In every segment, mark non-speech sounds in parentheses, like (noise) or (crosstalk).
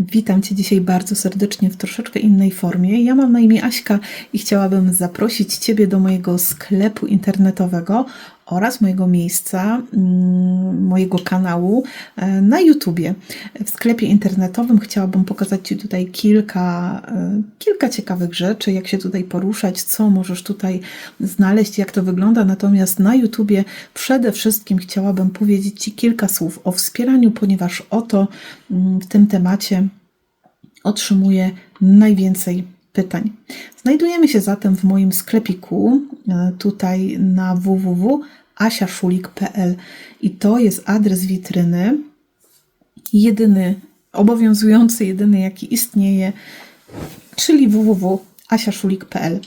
Witam Cię dzisiaj bardzo serdecznie w troszeczkę innej formie. Ja mam na imię Aśka i chciałabym zaprosić Ciebie do mojego sklepu internetowego oraz mojego miejsca, mm, mojego kanału e, na YouTubie. W sklepie internetowym chciałabym pokazać Ci tutaj kilka, e, kilka ciekawych rzeczy, jak się tutaj poruszać, co możesz tutaj znaleźć, jak to wygląda. Natomiast na YouTubie przede wszystkim chciałabym powiedzieć Ci kilka słów o wspieraniu, ponieważ oto mm, w tym temacie otrzymuję najwięcej pytań. Znajdujemy się zatem w moim sklepiku e, tutaj na www.asiaszulik.pl i to jest adres witryny, jedyny, obowiązujący, jedyny jaki istnieje, czyli www.asiaszulik.pl.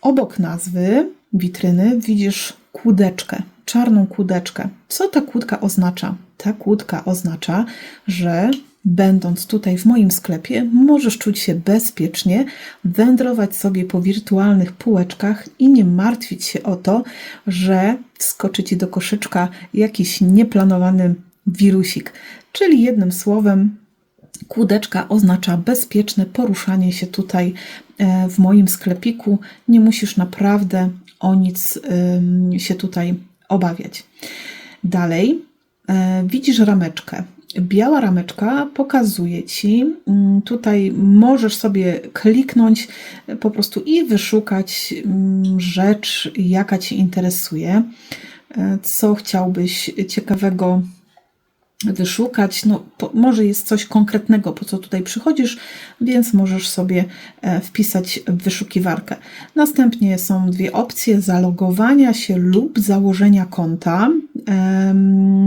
Obok nazwy witryny widzisz kłódeczkę, czarną kłódeczkę. Co ta kłódka oznacza? Ta kłódka oznacza, że będąc tutaj w moim sklepie, możesz czuć się bezpiecznie, wędrować sobie po wirtualnych półeczkach i nie martwić się o to, że wskoczy ci do koszyczka jakiś nieplanowany wirusik. Czyli jednym słowem, kłódeczka oznacza bezpieczne poruszanie się tutaj e, w moim sklepiku. Nie musisz naprawdę o nic się tutaj obawiać. Dalej e, widzisz rameczkę. Biała rameczka pokazuje Ci, mm, tutaj możesz sobie kliknąć po prostu i wyszukać mm, rzecz, jaka Ci interesuje, e, co chciałbyś ciekawego wyszukać. No, po, może jest coś konkretnego, po co tutaj przychodzisz, więc możesz sobie e, wpisać w wyszukiwarkę. Następnie są dwie opcje: zalogowania się lub założenia konta.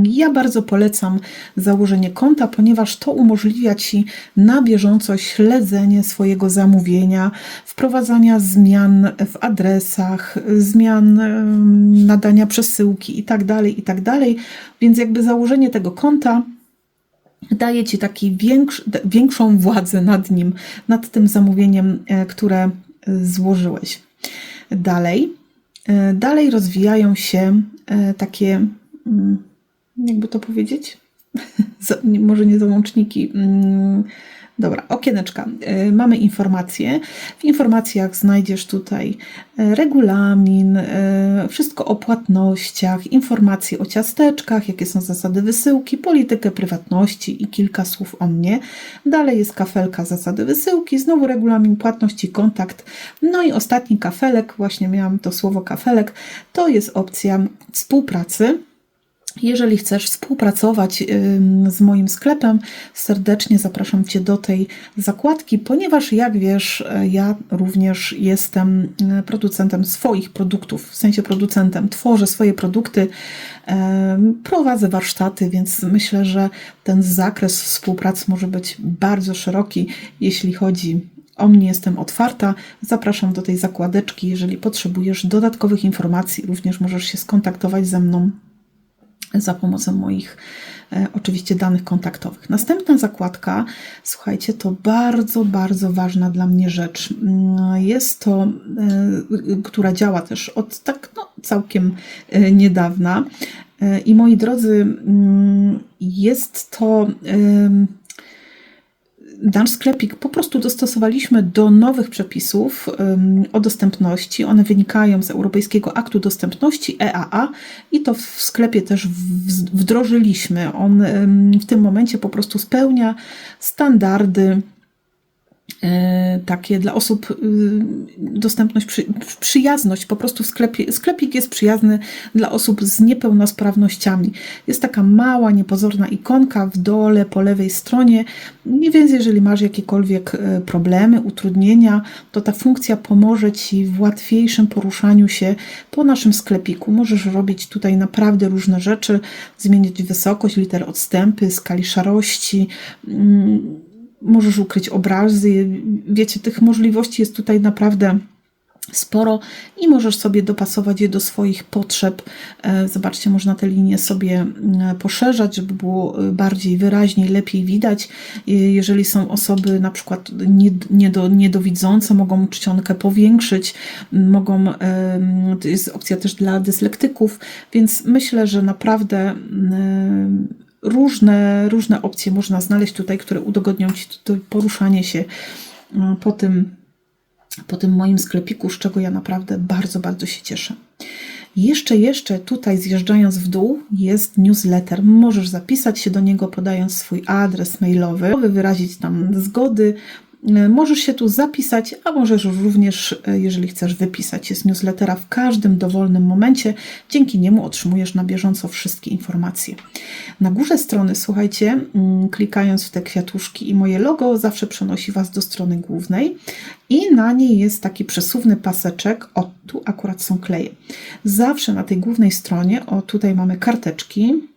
Ja bardzo polecam założenie konta, ponieważ to umożliwia Ci na bieżąco śledzenie swojego zamówienia, wprowadzania zmian w adresach, zmian nadania przesyłki itd., tak itd. Tak więc jakby założenie tego konta daje Ci taki większą władzę nad nim, nad tym zamówieniem, e, które e, złożyłeś. Dalej, e, dalej rozwijają się takie, mm, jakby to powiedzieć, (laughs) może nie załączniki, mm, Dobra, okieneczka. Y, mamy informacje. W informacjach znajdziesz tutaj y, regulamin, y, wszystko o płatnościach, informacje o ciasteczkach, jakie są zasady wysyłki, politykę prywatności i kilka słów o mnie. Dalej jest kafelka zasady wysyłki, znowu regulamin płatności, kontakt. No i ostatni kafelek, właśnie miałam to słowo kafelek, to jest opcja współpracy jeżeli chcesz współpracować z moim sklepem, serdecznie zapraszam Cię do tej zakładki, ponieważ jak wiesz, ja również jestem producentem swoich produktów, w sensie producentem, tworzę swoje produkty, prowadzę warsztaty, więc myślę, że ten zakres współpracy może być bardzo szeroki, jeśli chodzi o mnie jestem otwarta. Zapraszam do tej zakładeczki. Jeżeli potrzebujesz dodatkowych informacji, również możesz się skontaktować ze mną za pomocą moich e, oczywiście danych kontaktowych. Następna zakładka, słuchajcie, to bardzo, bardzo ważna dla mnie rzecz. Mm, jest to, e, która działa też od tak no, całkiem e, niedawna. I moi drodzy, mm, jest to nasz sklepik po prostu dostosowaliśmy do nowych przepisów o dostępności. One wynikają z Europejskiego Aktu Dostępności EAA i to w sklepie też wdrożyliśmy. On w tym momencie po prostu spełnia standardy takie dla osób y, dostępność, przyjazność, po prostu sklepie, sklepik jest przyjazny dla osób z niepełnosprawnościami. Jest taka mała, niepozorna ikonka w dole po lewej stronie, Nie więc jeżeli masz jakiekolwiek e, problemy, utrudnienia, to ta funkcja pomoże Ci w łatwiejszym poruszaniu się po naszym sklepiku. Możesz robić tutaj naprawdę różne rzeczy, zmieniać wysokość liter odstępy, skali szarości, mm, możesz ukryć obrazy. Wiecie, tych możliwości jest tutaj naprawdę sporo i możesz sobie dopasować je do swoich potrzeb. E, zobaczcie, można te linie sobie e, poszerzać, żeby było e, bardziej wyraźniej, lepiej widać. Jeżeli są osoby na przykład niedowidzące, mogą czcionkę powiększyć, mogą, to jest opcja też dla dyslektyków, więc myślę, że naprawdę różne, różne opcje można znaleźć tutaj, które udogodnią Ci to poruszanie się e, po tym, po tym moim sklepiku, z czego ja naprawdę bardzo, bardzo się cieszę. Jeszcze, jeszcze tutaj zjeżdżając w dół jest newsletter. Możesz zapisać się do niego podając swój adres mailowy, wyrazić tam zgody, możesz się tu zapisać, a możesz również, e, jeżeli chcesz, wypisać z newslettera w każdym dowolnym momencie. Dzięki niemu otrzymujesz na bieżąco wszystkie informacje. Na górze strony, słuchajcie, mm, klikając w te kwiatuszki i moje logo, zawsze przenosi Was do strony głównej i na niej jest taki przesuwny paseczek. O, tu akurat są kleje. Zawsze na tej głównej stronie, o tutaj mamy karteczki,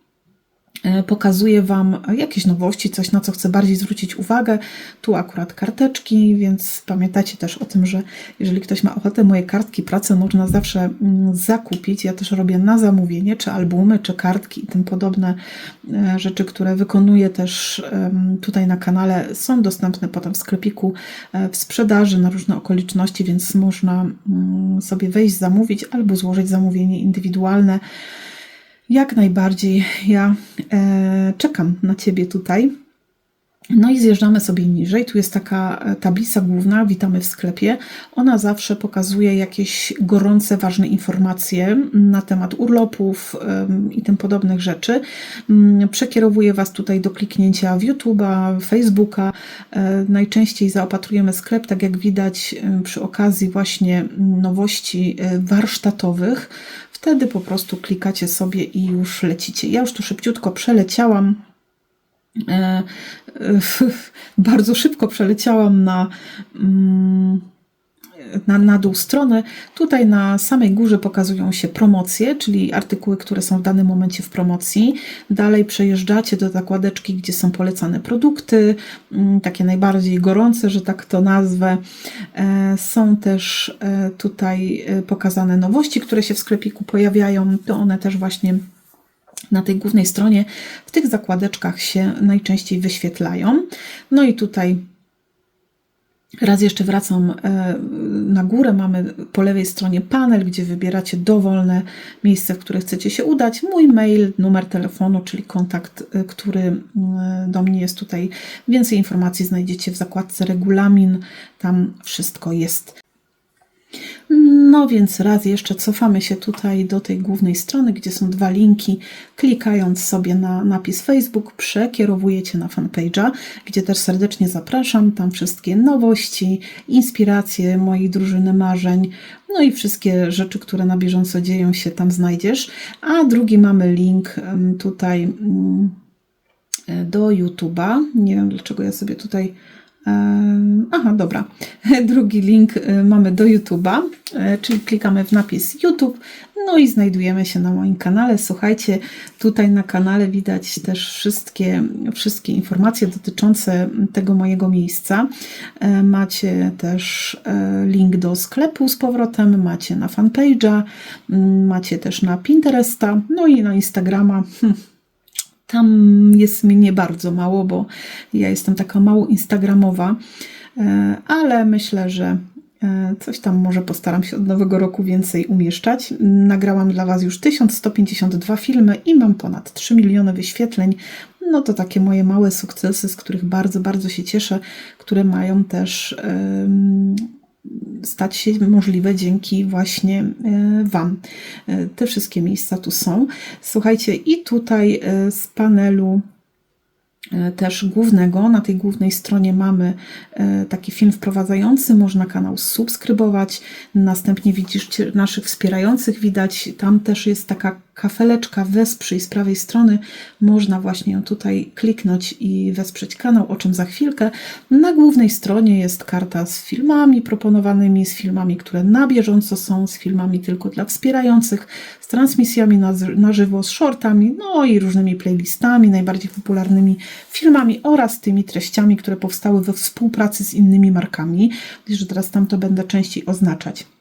E, pokazuję Wam jakieś nowości, coś na co chcę bardziej zwrócić uwagę. Tu akurat karteczki, więc pamiętajcie też o tym, że jeżeli ktoś ma ochotę, moje kartki pracy można zawsze mm, zakupić. Ja też robię na zamówienie, czy albumy, czy kartki i tym podobne e, rzeczy, które wykonuję też tutaj na kanale, są dostępne potem w sklepiku e, w sprzedaży na różne okoliczności, więc można mm, sobie wejść, zamówić albo złożyć zamówienie indywidualne. Jak najbardziej ja e, czekam na Ciebie tutaj. No i zjeżdżamy sobie niżej. Tu jest taka e, tablica główna, witamy w sklepie. Ona zawsze pokazuje jakieś gorące, ważne informacje na temat urlopów i tym podobnych rzeczy. Mm, przekierowuje Was tutaj do kliknięcia w YouTube'a, Facebooka. E, najczęściej zaopatrujemy sklep, tak jak widać przy okazji właśnie nowości e, warsztatowych Wtedy po prostu klikacie sobie i już lecicie. Ja już tu szybciutko przeleciałam. E, e, (laughs) bardzo szybko przeleciałam na. Mm, na, na dół strony. Tutaj na samej górze pokazują się promocje, czyli artykuły, które są w danym momencie w promocji. Dalej przejeżdżacie do zakładeczki, gdzie są polecane produkty, mm, takie najbardziej gorące, że tak to nazwę. E, są też e, tutaj e, pokazane nowości, które się w sklepiku pojawiają. To one też właśnie na tej głównej stronie w tych zakładeczkach się najczęściej wyświetlają. No i tutaj Raz jeszcze wracam e, na górę. Mamy po lewej stronie panel, gdzie wybieracie dowolne miejsce, w które chcecie się udać. Mój mail, numer telefonu, czyli kontakt, e, który do mnie jest tutaj. Więcej informacji znajdziecie w zakładce regulamin. Tam wszystko jest. No więc raz jeszcze cofamy się tutaj do tej głównej strony, gdzie są dwa linki. Klikając sobie na napis Facebook, przekierowujecie na fanpage'a, gdzie też serdecznie zapraszam. Tam wszystkie nowości, inspiracje mojej drużyny marzeń, no i wszystkie rzeczy, które na bieżąco dzieją się tam znajdziesz. A drugi mamy link tutaj mm, do YouTube'a. Nie wiem dlaczego ja sobie tutaj Aha, dobra. (laughs) Drugi link y, mamy do YouTube'a, y, czyli klikamy w napis YouTube, no i znajdujemy się na moim kanale. Słuchajcie, tutaj na kanale widać też wszystkie, wszystkie informacje dotyczące tego mojego miejsca. E, macie też e, link do sklepu z powrotem, macie na fanpage'a, macie też na Pinteresta, no i na Instagrama. (laughs) Tam jest mnie bardzo mało, bo ja jestem taka mało instagramowa, e, ale myślę, że e, coś tam może postaram się od nowego roku więcej umieszczać. Nagrałam dla Was już 1152 filmy i mam ponad 3 miliony wyświetleń. No to takie moje małe sukcesy, z których bardzo, bardzo się cieszę, które mają też stać się możliwe dzięki właśnie e, Wam. E, te wszystkie miejsca tu są. Słuchajcie, i tutaj e, z panelu też głównego. Na tej głównej stronie mamy taki film wprowadzający, można kanał subskrybować. Następnie widzisz naszych wspierających, widać tam też jest taka kafeleczka wesprzyj z prawej strony. Można właśnie ją tutaj kliknąć i wesprzeć kanał, o czym za chwilkę. Na głównej stronie jest karta z filmami proponowanymi, z filmami, które na bieżąco są, z filmami tylko dla wspierających, z transmisjami na, na żywo, z shortami, no i różnymi playlistami, najbardziej popularnymi filmami oraz tymi treściami, które powstały we współpracy z innymi markami. Że teraz tam to będę częściej oznaczać.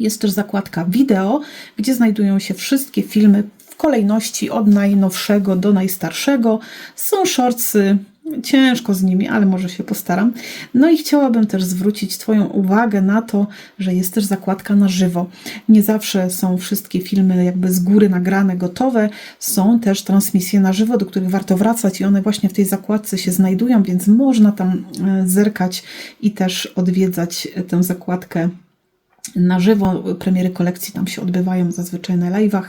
Jest też zakładka wideo, gdzie znajdują się wszystkie filmy w kolejności od najnowszego do najstarszego. Są shortsy, Ciężko z nimi, ale może się postaram. No i chciałabym też zwrócić Twoją uwagę na to, że jest też zakładka na żywo. Nie zawsze są wszystkie filmy jakby z góry nagrane, gotowe. Są też transmisje na żywo, do których warto wracać i one właśnie w tej zakładce się znajdują, więc można tam e, zerkać i też odwiedzać tę zakładkę na żywo. Premiery kolekcji tam się odbywają zazwyczaj na live'ach,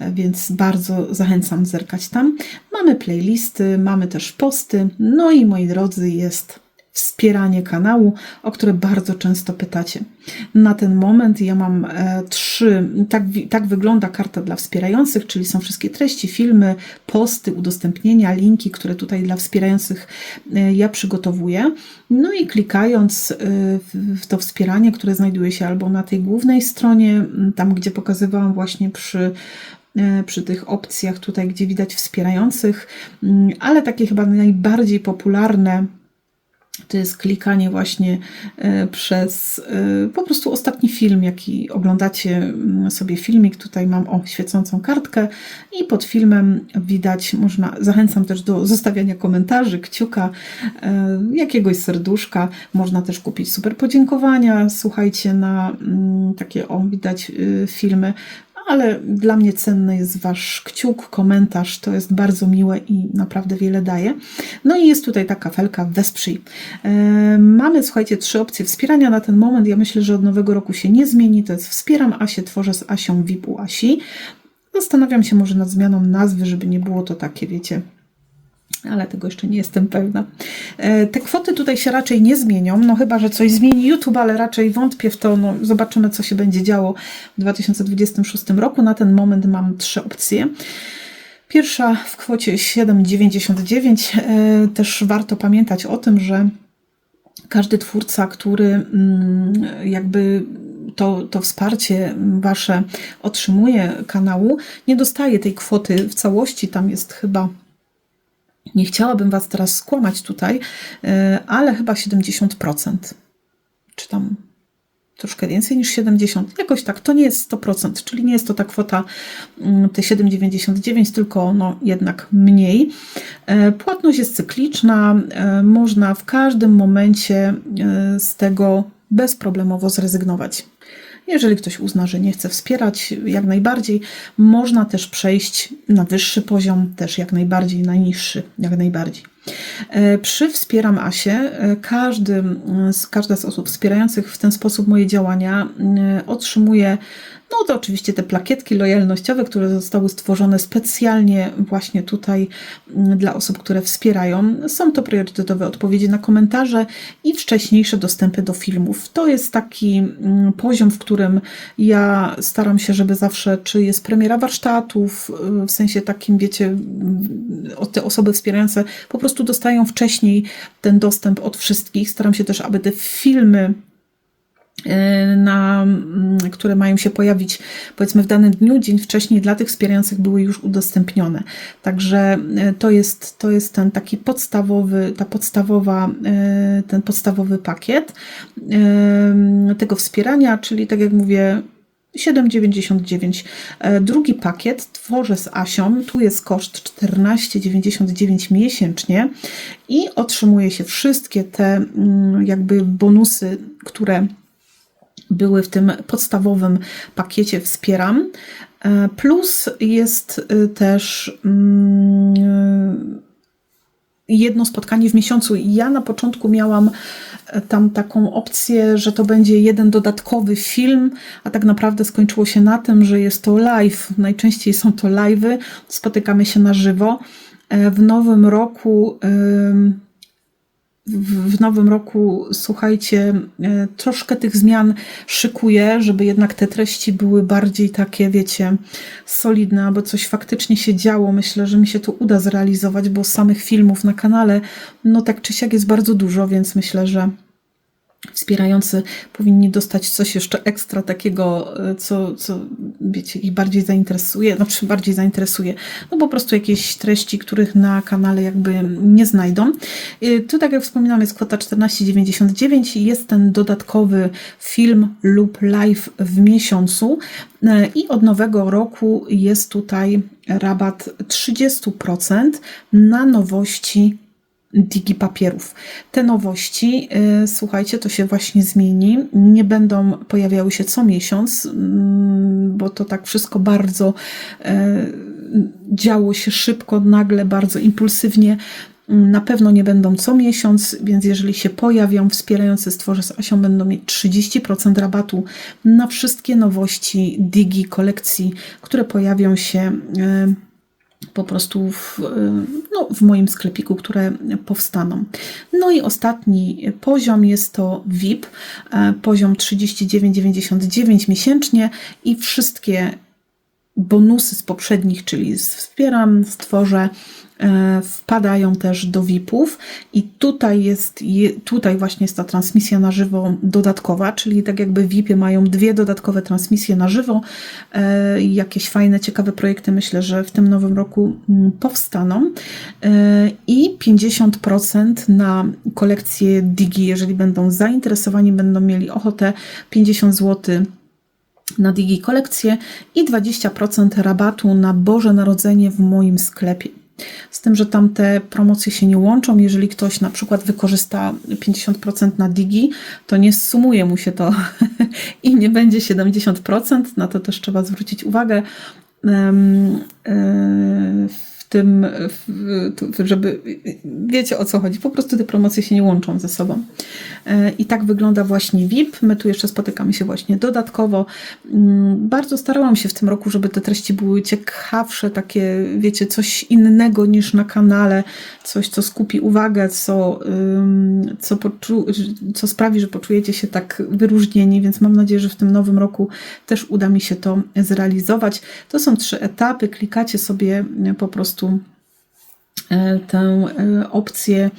więc bardzo zachęcam zerkać tam. Mamy playlisty, mamy też posty. No i moi drodzy, jest wspieranie kanału, o które bardzo często pytacie. Na ten moment ja mam e, trzy, tak, tak wygląda karta dla wspierających, czyli są wszystkie treści, filmy, posty, udostępnienia, linki, które tutaj dla wspierających e, ja przygotowuję. No i klikając e, w to wspieranie, które znajduje się albo na tej głównej stronie, tam gdzie pokazywałam właśnie przy przy tych opcjach tutaj, gdzie widać wspierających, ale takie chyba najbardziej popularne to jest klikanie właśnie e, przez e, po prostu ostatni film, jaki oglądacie mm, sobie filmik. Tutaj mam o świecącą kartkę i pod filmem widać, można, zachęcam też do zostawiania komentarzy, kciuka, e, jakiegoś serduszka. Można też kupić super podziękowania. Słuchajcie na mm, takie, o widać filmy ale dla mnie cenny jest Wasz kciuk, komentarz, to jest bardzo miłe i naprawdę wiele daje. No i jest tutaj ta kafelka Wesprzyj. E, mamy, słuchajcie, trzy opcje wspierania na ten moment. Ja myślę, że od nowego roku się nie zmieni. To jest wspieram Asię, tworzę z Asią VIP u Asi. Zastanawiam się może nad zmianą nazwy, żeby nie było to takie, wiecie, ale tego jeszcze nie jestem pewna. E, te kwoty tutaj się raczej nie zmienią, no chyba, że coś zmieni YouTube, ale raczej wątpię w to. No, zobaczymy, co się będzie działo w 2026 roku. Na ten moment mam trzy opcje. Pierwsza w kwocie 7,99. E, też warto pamiętać o tym, że każdy twórca, który mm, jakby to, to wsparcie wasze otrzymuje kanału, nie dostaje tej kwoty w całości. Tam jest chyba nie chciałabym Was teraz skłamać tutaj, e, ale chyba 70%. Czy tam troszkę więcej niż 70, jakoś tak, to nie jest 100%, czyli nie jest to ta kwota mm, te 7,99, tylko no jednak mniej. E, płatność jest cykliczna, e, można w każdym momencie z tego bezproblemowo zrezygnować. Jeżeli ktoś uzna, że nie chce wspierać, jak najbardziej, można też przejść na wyższy poziom, też jak najbardziej, na niższy, jak najbardziej. E, przy Wspieram Asię, e, każdy, każda z osób wspierających w ten sposób moje działania e, otrzymuje no to oczywiście te plakietki lojalnościowe, które zostały stworzone specjalnie właśnie tutaj dla osób, które wspierają. Są to priorytetowe odpowiedzi na komentarze i wcześniejsze dostępy do filmów. To jest taki poziom, w którym ja staram się, żeby zawsze, czy jest premiera warsztatów, y, w sensie takim, wiecie, te osoby wspierające po prostu dostają wcześniej ten dostęp od wszystkich. Staram się też, aby te filmy Y, na, mm, które mają się pojawić powiedzmy w danym dniu, dzień wcześniej dla tych wspierających były już udostępnione. Także y, to jest, to jest ten taki podstawowy, ta podstawowa, y, ten podstawowy pakiet tego wspierania, czyli tak jak mówię, 7,99. Drugi pakiet tworzę z Asią. Tu jest koszt 14,99 miesięcznie i otrzymuje się wszystkie te mm, jakby bonusy, które były w tym podstawowym pakiecie Wspieram. E, plus jest e, też mm, jedno spotkanie w miesiącu. Ja na początku miałam e, tam taką opcję, że to będzie jeden dodatkowy film, a tak naprawdę skończyło się na tym, że jest to live. Najczęściej są to live'y, spotykamy się na żywo. W nowym roku w nowym roku, słuchajcie, e, troszkę tych zmian szykuję, żeby jednak te treści były bardziej takie, wiecie, solidne, aby coś faktycznie się działo. Myślę, że mi się to uda zrealizować, bo samych filmów na kanale, no tak czy siak jest bardzo dużo, więc myślę, że wspierający powinni dostać coś jeszcze ekstra takiego, e, co, co wiecie, ich bardziej zainteresuje, znaczy bardziej zainteresuje, no po prostu jakieś treści, których na kanale jakby nie znajdą. E, tu, tak jak wspominam, jest kwota 14,99 i jest ten dodatkowy film lub live w miesiącu e, i od nowego roku jest tutaj rabat 30% na nowości digi papierów. Te nowości, y, słuchajcie, to się właśnie zmieni. Nie będą pojawiały się co miesiąc, mm, bo to tak wszystko bardzo y, działo się szybko, nagle, bardzo impulsywnie. Na pewno nie będą co miesiąc, więc jeżeli się pojawią wspierające stworze z Asią, będą mieć 30% rabatu na wszystkie nowości Digi kolekcji, które pojawią się y, po prostu w, no, w moim sklepiku, które powstaną. No i ostatni poziom jest to VIP, e, poziom 39,99 miesięcznie i wszystkie bonusy z poprzednich, czyli wspieram, stworzę, wpadają też do VIP-ów i tutaj jest, tutaj właśnie jest ta transmisja na żywo dodatkowa, czyli tak jakby VIP-y mają dwie dodatkowe transmisje na żywo. E, jakieś fajne, ciekawe projekty myślę, że w tym nowym roku mm, powstaną e, i 50% na kolekcję Digi, jeżeli będą zainteresowani, będą mieli ochotę 50 zł na Digi kolekcję i 20% rabatu na Boże Narodzenie w moim sklepie. Z tym, że tam te promocje się nie łączą. Jeżeli ktoś na przykład wykorzysta 50% na Digi, to nie sumuje mu się to (laughs) i nie będzie 70%. Na to też trzeba zwrócić uwagę. E, tym, żeby wiecie o co chodzi. Po prostu te promocje się nie łączą ze sobą. E, I tak wygląda właśnie VIP. My tu jeszcze spotykamy się właśnie dodatkowo. Mm, bardzo starałam się w tym roku, żeby te treści były ciekawsze, takie, wiecie, coś innego niż na kanale, coś, co skupi uwagę, co, co, co sprawi, że poczujecie się tak wyróżnieni, więc mam nadzieję, że w tym nowym roku też uda mi się to zrealizować. To są trzy etapy. Klikacie sobie po prostu prostu e, tę e, opcję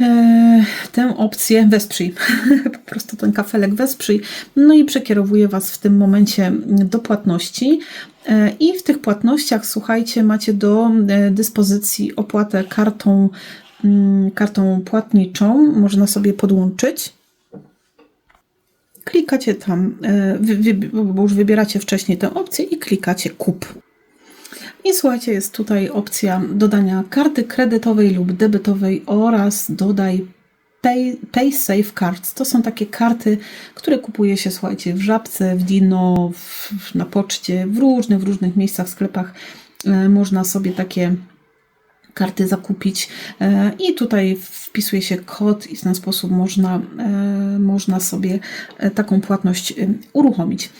e, tę opcję wesprzyj. (laughs) po prostu ten kafelek wesprzyj. No i przekierowuje Was w tym momencie do płatności. I w tych płatnościach, słuchajcie, macie do dyspozycji opłatę kartą, mm, kartą płatniczą. Można sobie podłączyć. Klikacie tam, bo już wybieracie wcześniej tę opcję i klikacie kup. I słuchajcie, jest tutaj opcja dodania karty kredytowej lub debetowej oraz dodaj Pay, pay Safe Cards. To są takie karty, które kupuje się, słuchajcie, w Żabce, w Dino, w, na poczcie, w różnych, w różnych miejscach, w sklepach. E, można sobie takie karty zakupić e, i tutaj wpisuje się kod i w ten sposób można, e, można sobie e, taką płatność uruchomić.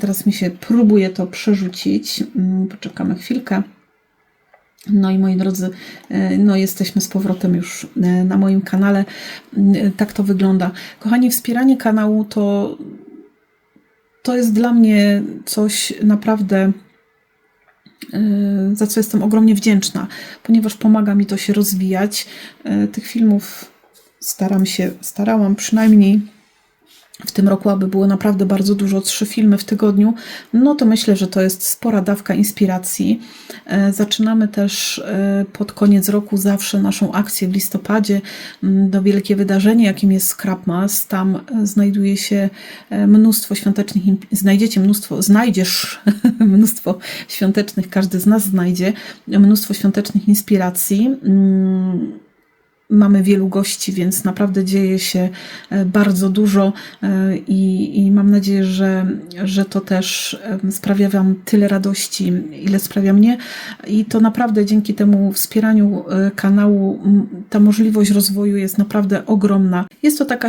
Teraz mi się próbuje to przerzucić. Mm, poczekamy chwilkę. No i moi drodzy, no jesteśmy z powrotem już na moim kanale. Mm, tak to wygląda. Kochani, wspieranie kanału to, to jest dla mnie coś naprawdę za co jestem ogromnie wdzięczna, ponieważ pomaga mi to się rozwijać. Y, tych filmów staram się, starałam przynajmniej w tym roku, aby było naprawdę bardzo dużo, trzy filmy w tygodniu, no to myślę, że to jest spora dawka inspiracji. E, zaczynamy też e, pod koniec roku zawsze naszą akcję w listopadzie do wielkie wydarzenie, jakim jest Scrapmas. Tam e, znajduje się mnóstwo świątecznych, znajdziecie mnóstwo, znajdziesz (laughs) mnóstwo świątecznych, każdy z nas znajdzie mnóstwo świątecznych inspiracji mm, mamy wielu gości, więc naprawdę dzieje się e, bardzo dużo e, i, i, mam nadzieję, że, że to też e, sprawia Wam tyle radości, ile sprawia mnie. I to naprawdę dzięki temu wspieraniu kanału ta możliwość rozwoju jest naprawdę ogromna. Jest to taka,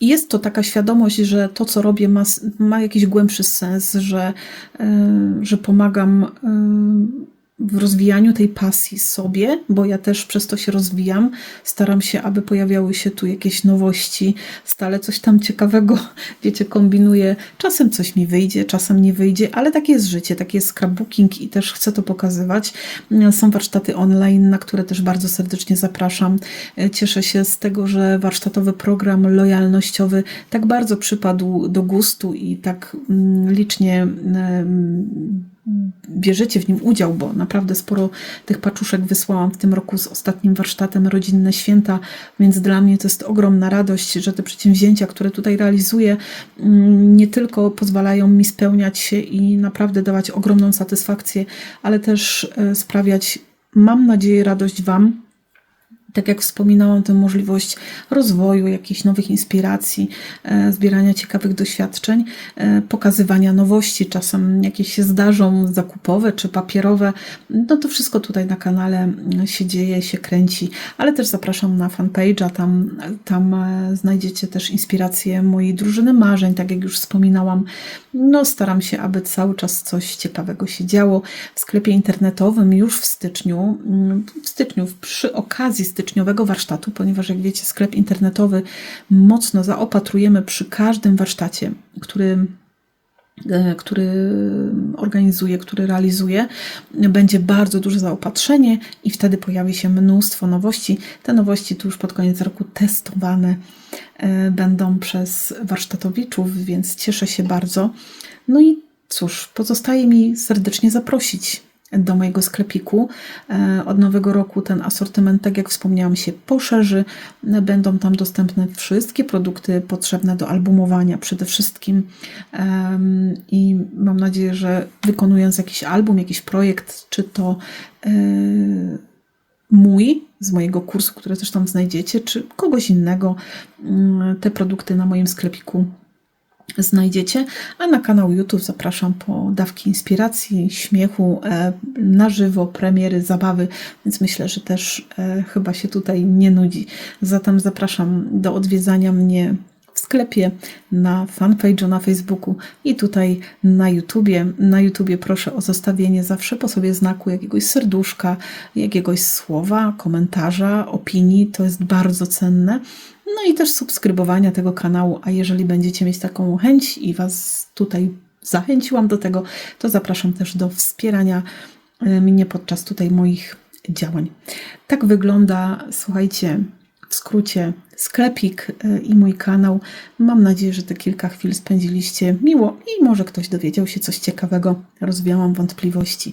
jest to taka świadomość, że to, co robię, ma, ma jakiś głębszy sens, że, że pomagam w rozwijaniu tej pasji sobie, bo ja też przez to się rozwijam. Staram się, aby pojawiały się tu jakieś nowości, stale coś tam ciekawego, (laughs) wiecie, kombinuję. Czasem coś mi wyjdzie, czasem nie wyjdzie, ale takie jest życie, taki jest scrapbooking i też chcę to pokazywać. Są warsztaty online, na które też bardzo serdecznie zapraszam. Cieszę się z tego, że warsztatowy program lojalnościowy tak bardzo przypadł do gustu i tak mm, licznie bierzecie w nim udział, bo naprawdę sporo tych paczuszek wysłałam w tym roku z ostatnim warsztatem Rodzinne Święta, więc dla mnie to jest ogromna radość, że te przedsięwzięcia, które tutaj realizuję, mm, nie tylko pozwalają mi spełniać się i naprawdę dawać ogromną satysfakcję, ale też e, sprawiać, mam nadzieję, radość Wam tak jak wspominałam, tę możliwość rozwoju, jakichś nowych inspiracji, e, zbierania ciekawych doświadczeń, e, pokazywania nowości, czasem jakieś się zdarzą zakupowe czy papierowe. No to wszystko tutaj na kanale mm, się dzieje, się kręci, ale też zapraszam na fanpage'a, tam, tam e, znajdziecie też inspiracje mojej drużyny marzeń, tak jak już wspominałam. No staram się, aby cały czas coś ciekawego się działo. W sklepie internetowym już w styczniu, mm, w styczniu przy okazji styczniowego warsztatu, ponieważ jak wiecie, sklep internetowy mocno zaopatrujemy przy każdym warsztacie, który e, który organizuje, który realizuje, będzie bardzo duże zaopatrzenie i wtedy pojawi się mnóstwo nowości. Te nowości tu już pod koniec roku testowane e, będą przez warsztatowiczów, więc cieszę się bardzo. No i cóż, pozostaje mi serdecznie zaprosić do mojego sklepiku. E, od nowego roku ten asortyment, tak jak wspomniałam, się poszerzy. Będą tam dostępne wszystkie produkty potrzebne do albumowania przede wszystkim. I mam nadzieję, że wykonując jakiś album, jakiś projekt, czy to e, mój, z mojego kursu, który też tam znajdziecie, czy kogoś innego, mm, te produkty na moim sklepiku znajdziecie, a na kanał YouTube zapraszam po dawki inspiracji, śmiechu, e, na żywo, premiery, zabawy, więc myślę, że też e, chyba się tutaj nie nudzi. Zatem zapraszam do odwiedzania mnie w sklepie, na fanpage'u na Facebooku i tutaj na YouTubie. Na YouTubie proszę o zostawienie zawsze po sobie znaku jakiegoś serduszka, jakiegoś słowa, komentarza, opinii. To jest bardzo cenne. No i też subskrybowania tego kanału, a jeżeli będziecie mieć taką chęć i Was tutaj zachęciłam do tego, to zapraszam też do wspierania e, mnie podczas tutaj moich działań. Tak wygląda, słuchajcie, w skrócie sklepik e, i mój kanał. Mam nadzieję, że te kilka chwil spędziliście miło i może ktoś dowiedział się coś ciekawego, rozwiałam wątpliwości.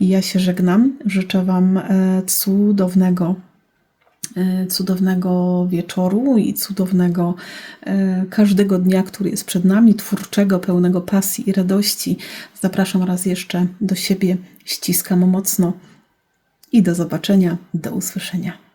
I ja się żegnam, życzę Wam e, cudownego cudownego wieczoru i cudownego e, każdego dnia, który jest przed nami, twórczego, pełnego pasji i radości. Zapraszam raz jeszcze do siebie, ściskam mocno i do zobaczenia, do usłyszenia.